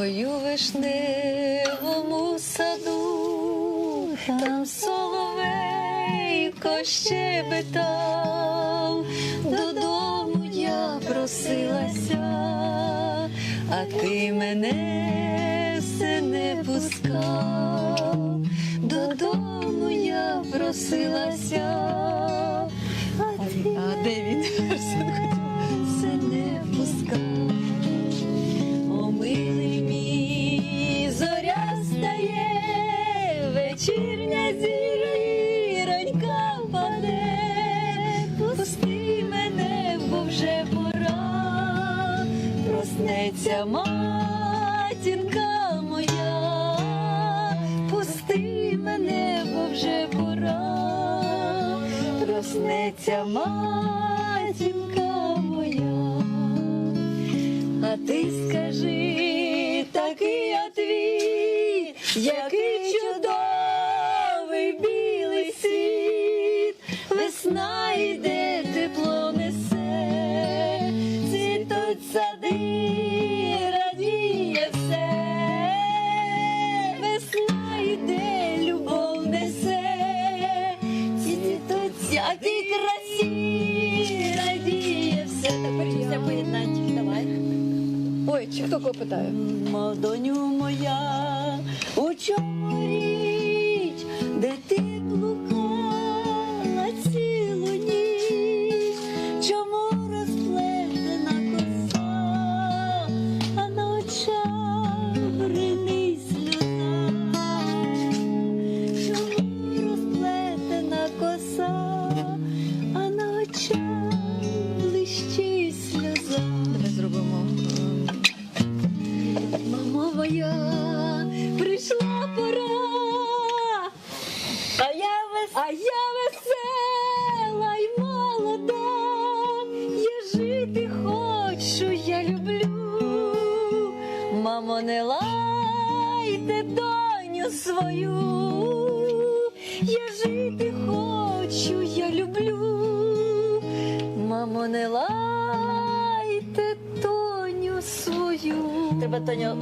Ой, вишневому саду, там соловейко щебетав, додому я просилася, а ти мене все не пускав, додому я просилася, а, ти а де він? Вечірня зіронька впаде, пусти мене, бо вже пора, проснеться матінка моя, пусти мене, бо вже пора, проснеться матінка моя. А ти скажи такий отвіт, який весна йде, тепло несе, цвітуть сади, радіє все, весна йде, любов несе, цвітуть всякій красі, радіє все. Тепер після поєднання, давай. Ой, чи хто кого питає? Мадоню моя, у чому річ, де ти блукала моя, прийшла пора, а я вес... а я весела й молода, я жити хочу, я люблю. Мамо, не лайте доню свою, я жити хочу, я люблю. Треба Таня